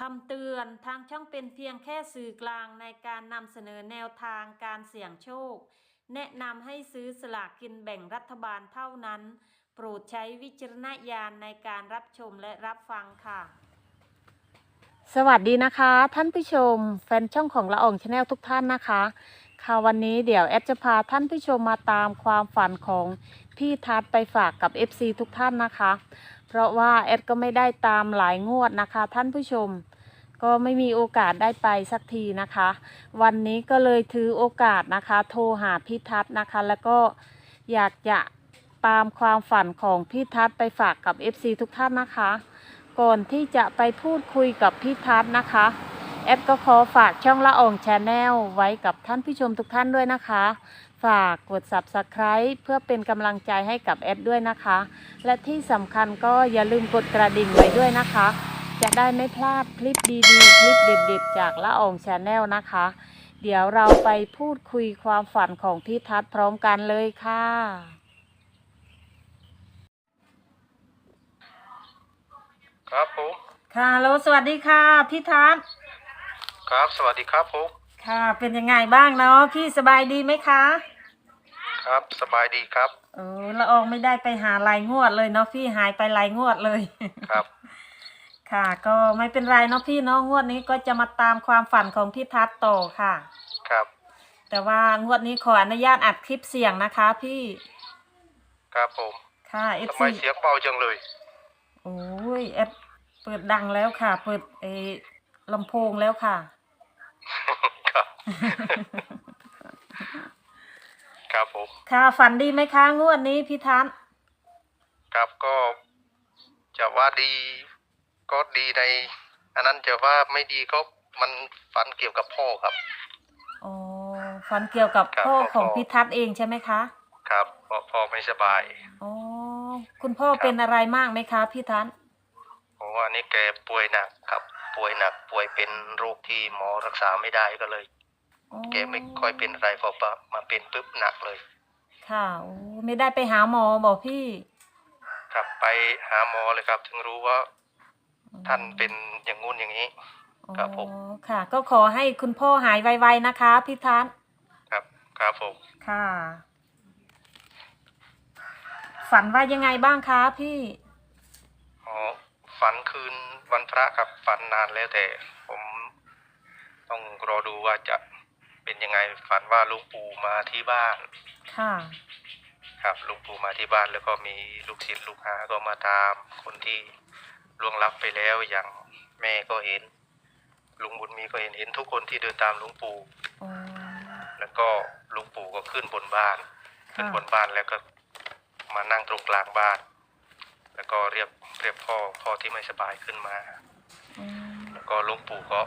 คำเตือนทางช่องเป็นเพียงแค่สื่อกลางในการนำเสนอแนวทางการเสี่ยงโชค แนะนำให้ซื้อสลากกินแบ่งรัฐบาลเท่านั้น โปรดใช้วิจารณญาณในการรับชมและรับฟังค่ะ สวัสดีนะคะ ท่านผู้ชม แฟนช่องของละอองชาแนลทุกท่านนะคะ ค่ะวันนี้เดี๋ยวแอดจะพาท่านผู้ชมมาตามความฝันของพี่ทัศไปฝากกับ FC ทุกท่านนะคะ เพราะว่าแอดก็ไม่ได้ตามหลายงวดนะคะ ท่านผู้ชม ก็ไม่มีโอกาสได้ไปสักทีนะคะ วันนี้ก็เลยถือโอกาสนะคะ โทรหาพี่ทัศน์นะคะ แล้วก็อยากจะตามความฝันของพี่ทัศน์ไปฝากกับ FC ทุกท่านนะคะ ก่อนที่จะไปพูดคุยกับพี่ทัศน์นะคะแอดก็ขอฝากช่องละอองชาแนลไว้กับท่านผู้ชมทุกท่านด้วยนะคะ ฝากกด subscribe เพื่อเป็นกำลังใจให้กับแอดด้วยนะคะ และที่สำคัญก็อย่าลืมกดกระดิ่งไว้ด้วยนะคะ จะได้ไม่พลาดคลิปดีๆ คลิปเด็ดๆ จากละอองชาแนลนะคะ เดี๋ยวเราไปพูดคุยความฝันของพี่ทัศน์พร้อมกันเลยค่ะ ครับผมค่ะโลสวัสดีค่ะ พี่ทัศน์ครับ สวัสดีครับผมค่ะ เป็นยังไงบ้างเนาะพี่สบายดีไหมคะ ครับสบายดีครับ เออละอองไม่ได้ไปหาลายงวดเลยเนาะพี่หายไปลายงวดเลย ครับ ค่ะ ก็ไม่เป็นไรเนาะพี่เนาะงวดนี้ก็จะมาตามความฝันของพี่ทัศน์ต่อค่ะ ครับ แต่ว่างวดนี้ขออนุญาตอัดคลิปเสียงนะคะพี่ครับผมค่ะเอฟทำไมซีเสียงเบาจังเลย โอ้ยแอดเปิดดังแล้วค่ะ เปิดเออลำโพงแล้วค่ะ ครับ ครับผม ค่ะฝันดีไหมคะงวดนี้พี่ทัศน์ครับก็จะว่าดี ก็ดีใน อันนั้นจะว่าไม่ดีก็มันฝันเกี่ยวกับพ่อครับ อ๋อฝันเกี่ยวกับครับพ่อพ่อของพี่ทัศน์เองใช่ไหมคะ ครับเพราะพ่อไม่สบาย อ๋อ คุณพ่อครับ เป็นอะไรมากไหมคะพี่ทัศน์เพราะว่านี่แกป่วยหนักครับ ป่วยหนักป่วยเป็นโรคที่หมอรักษาไม่ได้ก็เลย อ๋อแกไม่ค่อยเป็นอะไรพอปะมาเป็นปุ๊บหนักเลย ค่ะโอ้ไม่ได้ไปหาหมอบอกพี่ ครับไปหาหมอเลยครับ ถึงรู้ว่า ท่านเป็นอย่างงู้นอย่างนี้ ครับผม อ๋อค่ะ ก็ขอให้คุณพ่อหายไวๆนะคะพี่ทัศน์ครับ ครับผม ค่ะ ฝันว่ายังไงบ้างคะพี่ อ๋อฝันคืนวันพระครับฝันนานแล้วแต่ผมต้องรอดูว่าจะเป็นยังไงฝันว่าหลุงปู่มาที่บ้าน ค่ะ ครับหลุงปู่มาที่บ้านแล้วก็มีลูกศิษย์ลูกหาก็มาตามคนที่ ล่วงลับไปแล้วอย่างแม่ก็เห็น ลุงบุญมีก็เห็นเห็นทุกคนที่เดินตามหลุงปู่อ๋อ แล้วก็หลุงปู่ก็ขึ้นบนบ้าน ขึ้นค่ะบนบ้านแล้วก็มานั่งตรงกลางบ้าน แล้วก็เรียกเรียกพ่อพ่อที่ไม่สบายขึ้นมา อืมแล้วก็หลุงปู่ก็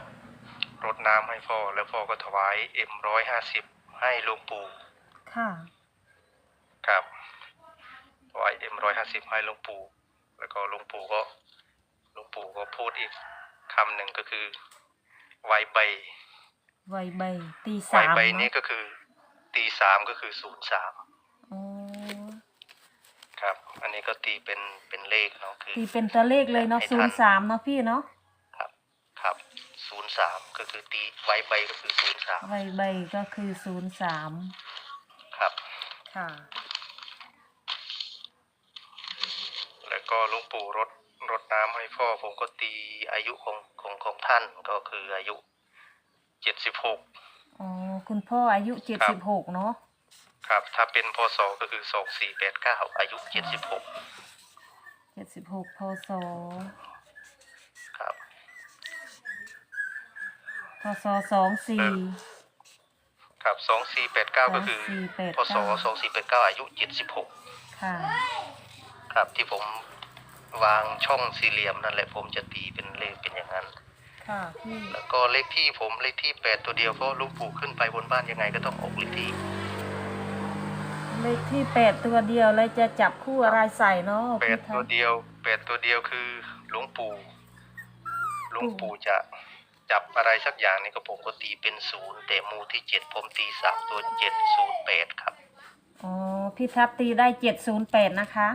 รดน้ำให้พ่อ แล้วพ่อก็ถวายเอ็มร้อยห้าสิบให้หลุงปู่ ค่ะ ครับถวายเอ็มร้อยห้าสิบให้หลุงปู่ แล้วก็หลุงปู่ก็ หลุงปู่ก็พูดอีกคำหนึ่งก็คือไวใบไวใบตีไวสามใบนี้เนาะก็คือ ตีสามก็คือศูนย์สามอ๋อครับ อันนี้ก็ตีเป็นเป็นเลขเนาะคือ ตีเป็นตัวเลขเลยเนาะให้ศูทันน ย์สามเนาะพี่เนาะครับครับศูนย์สามก็คือตีไว้ใบก็คือศูนย์สามไวใบก็คือศูนย์สามครับ ค่ะ แล้วก็หลุงปู่รด รดน้ำให้พ่อ ผมก็ตีอายุของของของท่านก็คืออายุเจ็ดสิบหกอ๋อคุณพ่ออายุเจ็ดครัสิบบหกเนาะครับ ถ้าเป็นพศก็คือสองสี่แปดเก้าอายุเจ็ดสิบหกเจ็ดสิบหกพศครับพศสองสี่ครับสองสี่แปดเก้าก็คือ2489พศสองสี่แปดเก้าอายุเจ็ดสิบหกค่ะ ครับที่ผม วางช่องสี่เหลี่ยมนั่นแหละผมจะตีเป็นเลขเป็นอย่างนั้น ค่ะพี่แล้วก็เลขที่ผมเลขที่แปดตัวเดียวเพราะหลุงปู่ขึ้นไปบนบ้านยังไงก็ต้องออกเลขที่ เลขที่แปดตัวเดียวแล้วจะจับคู่อะไรใส่เนาะแปพี่ดทัตัวศน์ เดียวแปดตัวเดียวคือหลวงปู่หลวงปู่จะจับอะไรสักอย่างนี่ก็ผมก็ตีเป็นศูนย์แต่หมูที่เจ็ดผมตีสามตัวเจ็ดศูนย์แปดครับ อ๋อพี่ทัศน์ตีได้เจ็ดศูนย์แปดนะคะ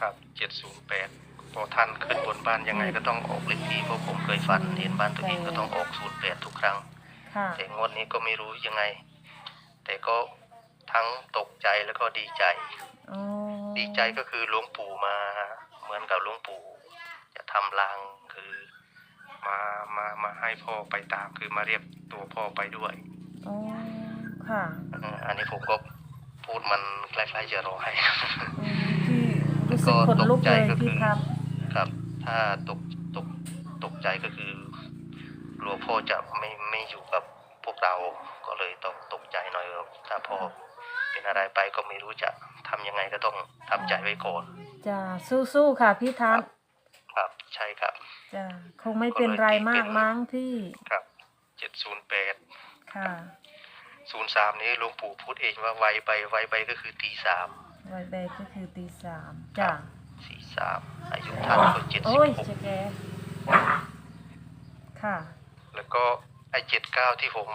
ครับเจ็ดศูนย์แปด พอท่านขึ้นบนบ้านยังไงก็ต้องออกเลขที่เพราะผมเคยฝันเห็นบ้านตัวเองก็ต้องออกศูนย์แปดทุกครั้ง ค่ะ แต่งวดนี้ก็ไม่รู้ยังไง แต่ก็ทั้งตกใจแล้วก็ดีใจ อ๋อดีใจก็คือหลวงปู่มาเหมือนกับหลวงปู่ จะทำรางคือมามามาให้พ่อไปตามคือมาเรียกตัวพ่อไปด้วยอ๋อค่ะเอ่ออันนี้ผมก็พูดมันคล้ายๆจะรอให้ อืมพี่รู้สึกขนลุกเลยก็ตกใจก็คือพี่ครับครับ ถ้าตกตกตกใจก็คือกลัวพ่อจะไม่ไม่อยู่กับพวกเราก็เลยต้องตกใจหน่อยครับถ้าพ่อเป็นอะไรไปก็ไม่รู้จะทำยังไงก็ต้องทำใจไว้ก่อนจะสู้ๆค่ะพี่ทัศน์ครับใช่ครับจะคงไม่เป็นไรมากมั้งพี่ครับเจ็ดศูนย์แปดค่ะศูนย์สามนี้หลวงปู่พูดเองว่าไวไปไวไปก็คือตีสามไวเบก็คือตีสามจ้ะ สี่สามอายุท่านก็เจ็ดสิบโอ้ยหกจะแกค่ะ แล้วก็ไอ้เจ็ดเก้าที่ผม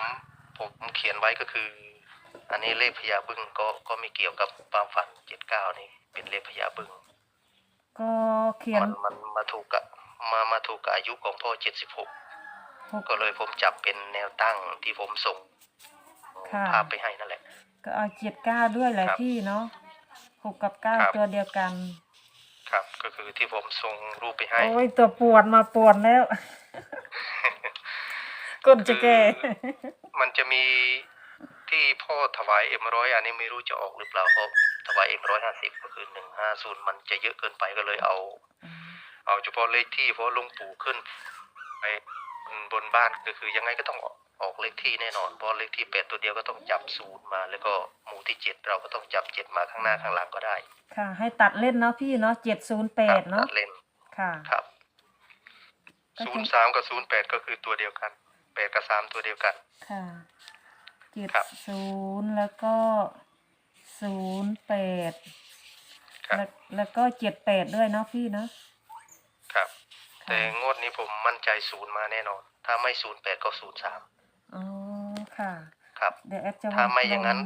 ผมเขียนไว้ก็คือ อันนี้เลขพญาบึ้งก็ก็ไม่เกี่ยวกับความฝันเจ็ดเก้านี่เป็นเลขพญาบึ้งก็เขียนมันมันมาถูกกับมามาถูกกับอายุของพ่อเจ็ดสิบหกหก ก็เลยผมจับเป็นแนวตั้งที่ผมส่งค่ะ ภาพไปให้นั่นแหละ ก็เอาเจ็ดเก้าด้วยแหละครับพี่เนาะหกกับเก้าครับ ตัวเดียวกันครับ ก็คือที่ผมส่งรูปไปให้ โอ้ยตัวปวดมาปวดแล้วก้นจะแกมันจะมีที่พ่อถวายเอ็มร้อยอันนี้ไม่รู้จะออกหรือเปล่าเพราะถวายเอ็มร้อยห้าสิบก็คือหนึ่งห้าศูนย์มันจะเยอะเกินไปก็เลยเอา เอาเฉพาะเลขที่เพราะหลุงปู่ขึ้นไป บนบนบ้านก็คือยังไงก็ต้องออกออกเลขที่แน่นอนเพราะเลขที่แปดตัวเดียวก็ต้องจับศูนย์มา แล้วก็หมู่ที่เจ็ดเราก็ต้องจับเจ็ดมาข้างหน้าข้างหลังก็ได้ ค่ะ ให้ตัดเล่นเนาะพี่เนาะเจ็ดศูนย์แปดครับเนาะตัดเล่นค่ะครับก็ศูจะนย์สามกับศูนย์แปดก็คือตัวเดียวกันแปดกับสามตัวเดียวกัน ค่ะเจ็ดครับศูนย์แล้วก็ศูนย์แปดครับแล้วแล้วก็เจ็ดแปดด้วยเนาะพี่เนาะครับค่ะ แต่งวดนี้ผมมั่นใจศูนย์มาแน่นอน ถ้าไม่ศูนย์แปดก็ศูนย์สามอ๋อค่ะ ครับ เดี๋ยวแอดจะถ้าไม่อย่างนั้น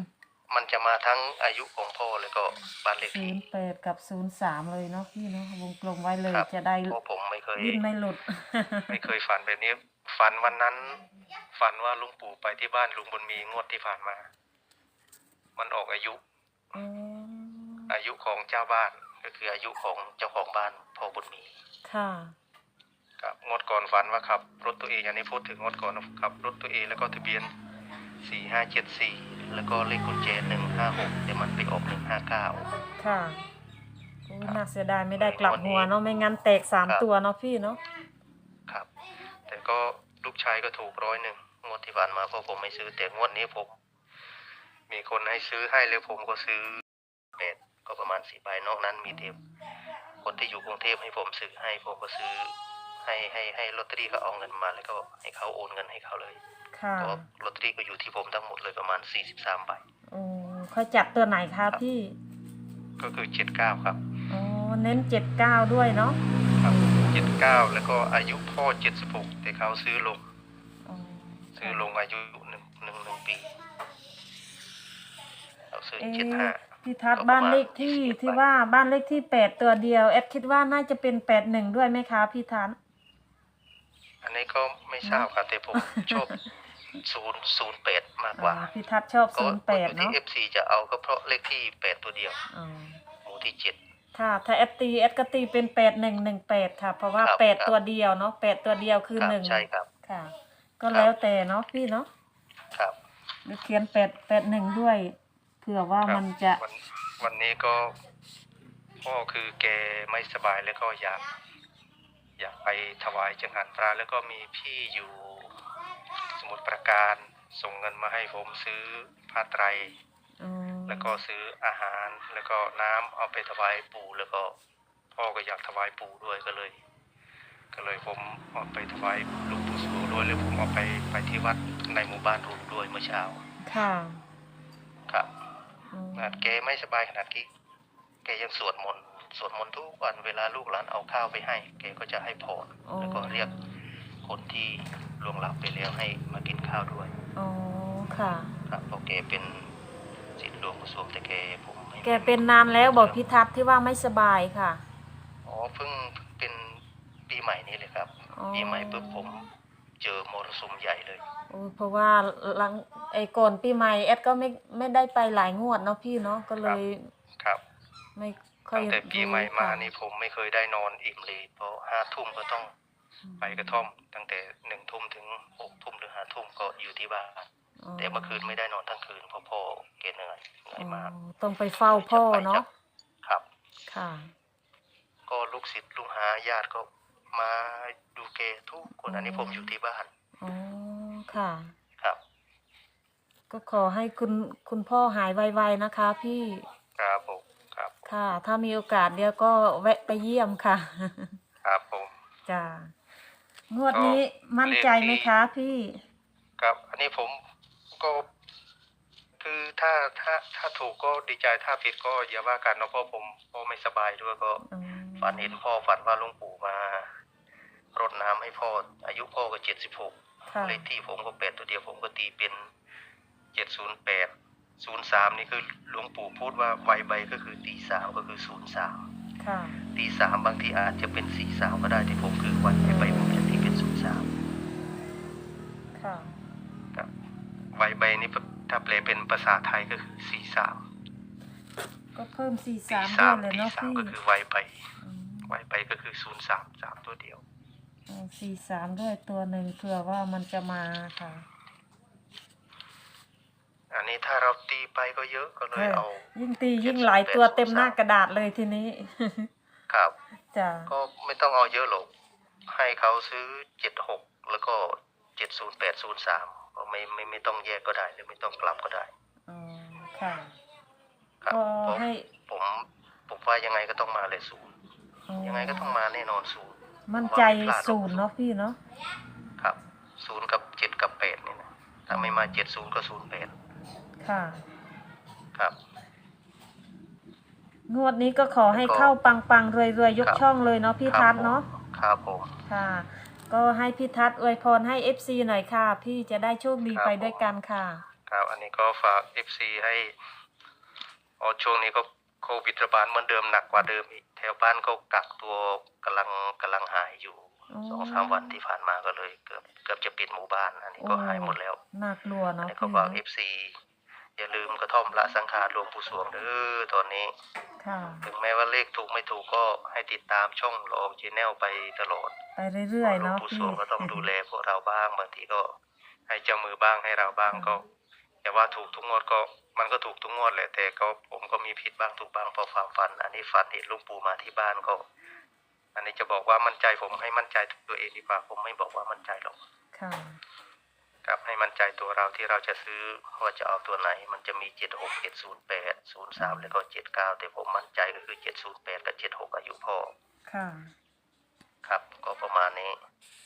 มันจะมาทั้งอายุของพ่อแล้วก็บ้านเลขศูที่นย์แปดกับศูนย์สามเลยเนาะพี่เนาะวงกลมไว้เลยครับจะได้เพราะผมไม่เคยดิ้นไม่หลุด ไม่เคยฝันแบบนี้ ฝันวันนั้น ฝันว่าลุงปู่ไปที่บ้านลุงบุญมีงวดที่ผ่านมา มันออกอายุ อ๋ออายุของเจ้าบ้าน ก็คืออายุของเจ้าของบ้านพ่อบุญมี ค่ะ ครับงวดก่อนฝันว่าขับ รถตัวเองอันนี้พูดถึงงวดก่อนนะขับ รถตัวเองแล้วก็ทะเบียนสี่ห้าเจ็ดสี่แล้วก็เลขกุญแจหนึ่งห้าหกแต่มันไปออกหนึ่งห้าเก้าค่ะโอ้ยน่าเสียดายไม่ได้กลับหัวเนาะไม่งั้นแตกสามครับ ตัวเนาะพี่เนาะครับ แต่ก็ลูกชายก็ถูกร้อยหนึ่งงวดที่ผ่านมาเพราะผมไม่ซื้อแต่งวดนี้ผม มีคนให้ซื้อให้แล้วผมก็ซื้อแปดก็ประมาณสี่ใบนอกนั้นมีเทปคนที่อยู่กรุงเทพให้ผมซื้อให้ผมก็ซื้อ ให้ให้ให้ลอตเตอรี่เขาเอาเงินมาแล้วก็ให้เขาโอนเงินให้เขาเลยค่ะเพราะลอตเตอรี่ก็อยู่ที่ผมทั้งหมดเลยประมาณสี่สิบสามใบโอ้เขาจับตัวไหนคะพี่ ก็คือเจ็ดเก้าครับอ๋อเน้นเจ็ดเก้าด้วยเนาะครับเจ็ดเก้าแล้วก็อายุพ่อเจ็ดสิบหกแต่เขาซื้อลงอ๋อซื้อลงอายุหนึ่งหนึ่งหนึ่งปีเราซื้อเอ๊เจ็ดห้าะพี่ทัศน์บ้านเลขที่ประมาณที่ว่าบ้านเลขที่แปดตัวเดียวแอดคิดว่าน่าจะเป็นแปดหนึ่งด้วยไหมคะพี่ทัศน์ อันนี้ก็ไม่ทราบครับแต่ผมชอบศูนย์ศูนย์แปดมากกอ่าว่าพี่ทัศน์ชอบก็ศูนย์แปดที่เนาะเอฟซีจะเอาก็เพราะเลขที่แปดตัวเดียวอ๋อหมู่ที่เจ็ดค่ะ ถ้าแอดตีแอดก็ตีเป็นแปดหนึ่งหนึ่งแปดค่ะ เพราะว่าครับแปดครับตัวเดียวเนาะแปดตัวเดียวคือครับหนึ่งใช่ครับค่ะ ก็ครับแล้วแต่เนาะพี่เนาะครับหรือเขียนแปดแปดหนึ่งด้วยเผื่อว่าครับมันจะวันวันนี้ก็พ่อคือแกไม่สบายแล้วก็อยาก อยากไปถวายจังหันพระแล้วก็มีพี่อยู่สมุทรปราการส่งเงินมาให้ผมซื้อผ้าไตร อ๋อแล้วก็ซื้ออาหารแล้วก็น้ำเอาไปถวายปู่แล้วก็ พ่อก็อยากถวายปู่ด้วยก็เลย ก็เลยผมเอาไปถวายหลวงปู่สวงด้วยแล้วผมเอาไปไปที่วัดในหมู่บ้านรุมด้วยเมื่อเช้าค่ะครับอ๋อขนาดแกไม่สบายขนาดที่แกยังสวดมนต์ สวดมนต์ทุกวันเวลาลูกหลานเอาข้าวไปให้แกก็จะให้พรแล้วก็เรียกคนที่ล่วงลับไปแล้วให้มากินข้าวด้วย อ๋อค่ะ ครับเพราะแกเป็นศิษย์หลวงปู่สวงแต่แกผมไม่แกเป็นนานแล้วบอกพี่ทัศน์ที่ว่าไม่สบายค่ะ อ๋อเพิ่งเพิ่งเเป็นปีใหม่นี้เลยครับ อ๋อ ปีใหม่ปุ๊บผมเจอมรสุมใหญ่เลย โอ้เพราะว่าหลังไอ้ก่อนปีใหม่แอดก็ไม่ไม่ได้ไปหลายงวดเนาะพี่เนาะก็เลยครับ ไม่ค่อย ตั้งแต่ปีใหม่มารู้ค่ะนี่ผมไม่เคยได้นอนอิ่มเลยเพราะห้าทุ่มก็ต้องไปกระท่อม ตั้งแต่หนึ่งทุ่มถึงหกทุ่มหรือห้าทุ่มก็อยู่ที่บ้านอ๋อแต่เมื่อคืนไม่ได้นอนทั้งคืนเพราะพ่อแกเหนื่อยเหนื่อยมากอ๋อต้องไปเฝ้าพ่อเนาะครับค่ะ ก็ลูกศิษย์ลูกหาญาติก็มาดูแกทุกคนอันนี้อ๋อผมอยู่ที่บ้านอ๋อค่ะครับ ก็ขอให้คุณคุณพ่อหายไวๆนะคะ พี่ครับผม ครับค่ะ ถ้ามีโอกาสเดี๋ยวก็แวะไปเยี่ยมค่ะครับผมจ้างวดนี้มั่นใจไหมคะพี่ ครับ อันนี้ผมก็ คือถ้าถ้าถ้าถูกก็ดีใจถ้าผิดก็อย่าว่ากันเนาะเพราะผมก็ไม่สบายด้วยก็อืมฝันเห็นพ่อฝันว่าหลุงปู่มารดน้ำให้พ่อ อายุพ่อก็เจ็ดสิบหกค่ะเลขที่ผมก็แปดตัวเดียวผมก็ตีเป็นเจ็ดศูนย์แปด ศูนย์สามนี่คือหลวงปู่พูดว่าไวใบก็คือตีสามก็คือศูนย์สามค่ะตีสามบางทีอาจจะเป็นสี่สามก็ได้ที่ผมคือวันใบผมจะตีเป็นศูนย์สามค่ะครับไวใบนี่ถ้าแปลเป็นภาษาไทยก็คือสี่สามก็เพิ่มสี่ตีสามด้สาวยมเลยตีเนาะสามพี่ก็คือไวใบอืมไวใบก็คือศูนย์สามสามตัวเดียวสี่สามด้วยตัวหนึ่งเผื่อว่ามันจะมาค่ะ อันนี้ถ้าเราตีไปก็เยอะก็เลยเอา ยิ่งตียิ่งหลายตัวเต็มหน้ากระดาษเลยทีนี้ ครับจ้ะก็ไม่ต้องเอาเยอะหรอกให้เขาซื้อเจ็ดหกแล้วก็เจ็ดศูนย์แปดศูนย์สามก็ไม่ไม่ไม่ต้องแยกก็ได้หรือไม่ต้องกลับก็ได้อ๋อค่ะครับก็เพราะให้ผมผมว่ายังไงก็ต้องมาเลยศูนย์อ๋อยังไงก็ต้องมาแน่นอนศูนย์มั่นใจผมว่าไม่พลาดหรอกศูนย์เนาะพี่เนาะครับศูนย์กับเจ็ดกับแปดนี่นะถ้าไม่มาเจ็ดศูนย์ก็ศูนย์แปด ค่ะ ครับ งวดนี้ก็ขอให้แล้วก็เข้าปังปังรวยรวยๆยกครับ ช่องเลยเนาะพี่ครับทัศน์เนาะผมครับผม ค่ะ ก็ให้พี่ทัศน์อวยพรให้เอฟซีหน่อยค่ะ พี่จะได้โชคดีครับไปผมด้วยกันค่ะ ครับ อันนี้ก็ฝากเอฟซีให้อ๋อช่วงนี้ก็โควิดระบาดเหมือนเดิมหนักกว่าเดิมอีกแถวบ้านก็กักตัวกำลังกำลังหายอยู่อ๋อ สองสามวันที่ผ่านมาก็เลย เกือบเกือบจะปิดหมู่บ้าน อันนี้ก็โอ้หายหมดแล้ว น่ากลัวอันเนาะนี้ก็พี่ฝากเอเนาะฟซีอย่าลืมกระท่อมละสังขารหลวงปู่สวงเด้อตอนนี้ ค่ะ ถึงแม้ว่าเลขถูกไม่ถูกก็ให้ติดตามช่องหลวงจีแนลไปตลอดไปเรื่อยๆหลวงเนาะปู่สพี่วงก็ต้องดูแลพวกเราบ้างบางทีก็ ให้เจ้ามือบ้างให้เราบ้างก็อย่าว่าถูกทุกงวดก็มันก็ถูกทุกงวดแหละแต่ก็ผมก็มีผิดบ้างถูกบ้างเพราะความฝัน อันนี้ฝันเห็นหลุงปู่มาที่บ้านก็ อันนี้จะบอกว่ามั่นใจผมให้มั่นใจตัวเองดีกว่าผมไม่บอกว่ามั่นใจหรอก ค่ะ ครับให้มั่นใจตัวเราที่เราจะซื้อว่าจะเอาตัวไหน มันจะมีเจ็ดหกเจ็ดศูนย์แปดศูนย์สามแล้วก็เจ็ดเก้าแต่ผมมั่นใจก็คือเจ็ดศูนย์แปดกับเจ็ดหกอายุพ่อ ค่ะ ครับ ก็ประมาณนี้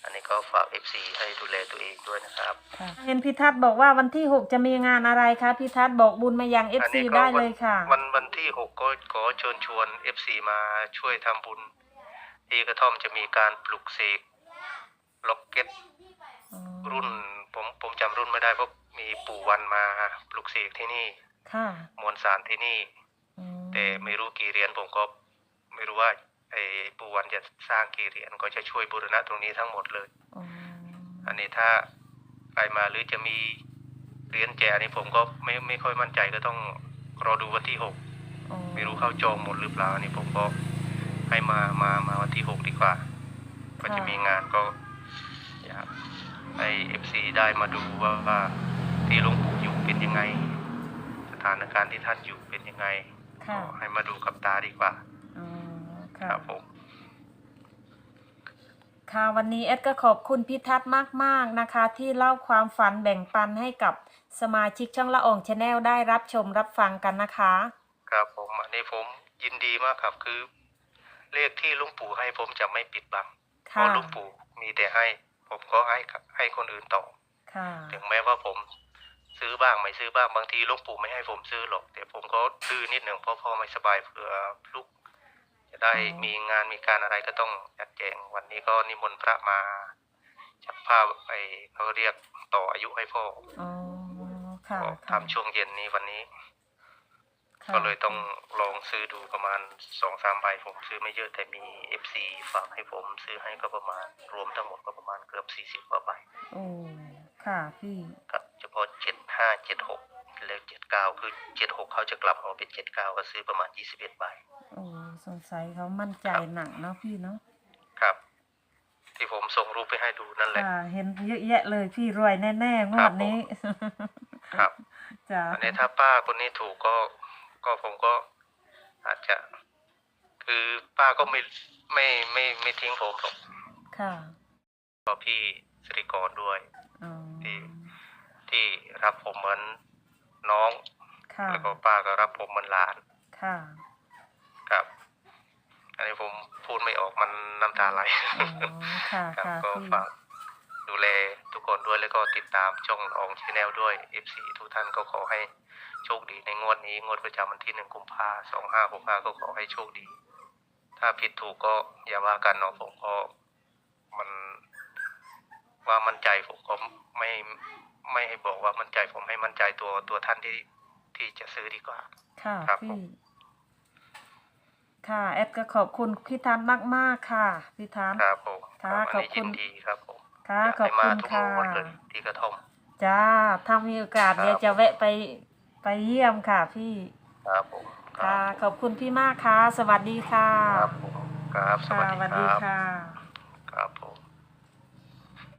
อันนี้ก็ฝากเอฟซีให้ดูแลตัวเองด้วยนะครับค่ะเห็นพี่ทัศน์บอกว่าวันที่หกจะมีงานอะไรคะพี่ทัศน์บอกบุญมายังเอฟอันซีนี้ก็ได้วันเลยค่ะ วันวันที่หกก็ขอเชิญชวนเอฟซีมาช่วยทำบุญ ที่กระท่อมจะมีการปลุกเสกล็อกเก็ตอ๋อรุ่น ผมผมจำรุ่นไม่ได้เพราะมีปู่วันมาปลุกเสกที่นี่ ค่ะมวลสารที่นี่ อืมแต่ไม่รู้กี่เหรียญผมก็ไม่รู้ว่าไอ้ปู่วันจะสร้างกี่เหรียญก็จะช่วยบูรณะตรงนี้ทั้งหมดเลยอ๋ออันนี้ถ้าใครมาหรือจะมีเหรียญแจกอันนี้ผมก็ไม่ไม่ค่อยมั่นใจก็ต้องรอดูวันที่หกอ๋อไม่รู้เข้าจองหมดหรือเปล่าอันนี้ผมก็ให้มามามาวันที่หกดีกว่า ก็จะมีงานก็อยาก ให้เอฟซีได้มาดูว่าว่าที่หลวงปู่อยู่เป็นยังไง สถานการณ์ที่ท่านอยู่เป็นยังไงค่ะ ก็ให้มาดูกับตาดีกว่า อ๋อคค่ะรับผม ค่ะวันนี้เอดก็ขอบคุณพี่ทัศน์มาก ๆ นะคะ ที่เล่าความฝันแบ่งปันให้กับสมาชิกช่องละอองชาแนลได้รับชมรับฟังกันนะคะ ครับผมอันนี้ผมยินดีมากครับคือ เลขที่หลุงปู่ให้ผมจะไม่ปิดบังเพค่ะ ราะหลุงปู่มีแต่ให้ ผมก็ให้กับให้คนอื่นต่อค่ะถึงแม้ว่าผมซื้อบ้างไม่ซื้อบ้างบางทีหลุงปู่ไม่ให้ผมซื้อหรอก แต่ผมก็ดื้อนิดหนึ่งเพราะพ่อไม่สบายเผื่อลูกจะได้มีงานมีการอะไรก็ต้องจัดแจง วันนี้ก็นิมนต์พระมาจัดผ้าไปเขาเรียกต่ออายุให้พ่ออ๋อค่ะก็ค่ะทำช่วงเย็นนี้วันนี้ ค่ะ ก็เลยต้องลองซื้อดูประมาณสองสามใบผมซื้อไม่เยอะแต่มีเอฟซีฝากให้ผมซื้อให้ก็ประมาณ รวมทั้งหมดก็ประมาณเกือบสี่สิบกว่าใบโอ้ค่ะพี่ ครับเฉพาะเจ็ดห้าเจ็ดหกเลขเจ็ดเก้าคือเจ็ดหกเขาจะกลับมาเป็นเจ็ดเก้าก็ซื้อประมาณยี่สิบเอ็ดใบ โอ้สงสัยเขามั่นใจหนักเนาะพี่เนาะครับ ที่ผมส่งรูปไปให้ดูนั่นแหละ ค่ะ เห็นเยอะแยะเลยพี่รวยแน่ๆงวดนี้ ครับ จ้าอันนี้ถ้าป้าคนนี้ถูกก็ ก็ผมก็อาจจะ คือป้าก็ไม่ไม่ไม่ไม่ทิ้งผมหรอกค่ะก็พี่สิริกรด้วยอ๋อที่ที่รับผมเหมือนน้องค่ะแล้วก็ป้าก็รับผมเหมือนหลานค่ะครับ อันนี้ผมพูดไม่ออกมันน้ำตาไหลอ๋อค่ะครับค่ะก็พี่ฝากดูแลทุกคนด้วยแล้วก็ติดตามช่องอองชแนลด้วย FC ทุกท่านก็ขอให้ โชคดีในงวดนี้งวดประจำวันที่หนึ่งกุมภาสองห้าหกห้าก็ขอให้โชคดี ถ้าผิดถูกก็อย่าว่ากันเนาะผมก็มันว่ามั่นใจผมก็ไม่ไม่ให้บอกว่ามั่นใจผมให้มั่นใจตัวตัวท่านที่ที่จะซื้อดีกว่า ค่ะครับผพี่มค่ะ แอดก็ขอบคุณพี่ทันมากๆค่ะ พี่ทันครับผมค่ะรับขอบนนี้คุณยินดีครับผมค่ะอยากขอบให้มาคุณทุกค่ะงวดเลยที่กระท่อมจ้าถ้ามีโอกาสครับเดี๋ยวจะแวะไป ไปเยี่ยมค่ะพี่ ครับผมค่ะขอบคุณพี่มากค่ะ สวัสดีค่ะ ครับผมครับสค่ะวัสสดีวัสคดีรับ ค่ะ